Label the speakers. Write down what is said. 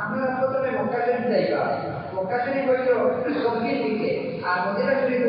Speaker 1: আমরা প্রথমে মক্কা শরীফ যাইবা মক্কা শরীফ হইল সবজির দিকে আর মদিনা হইল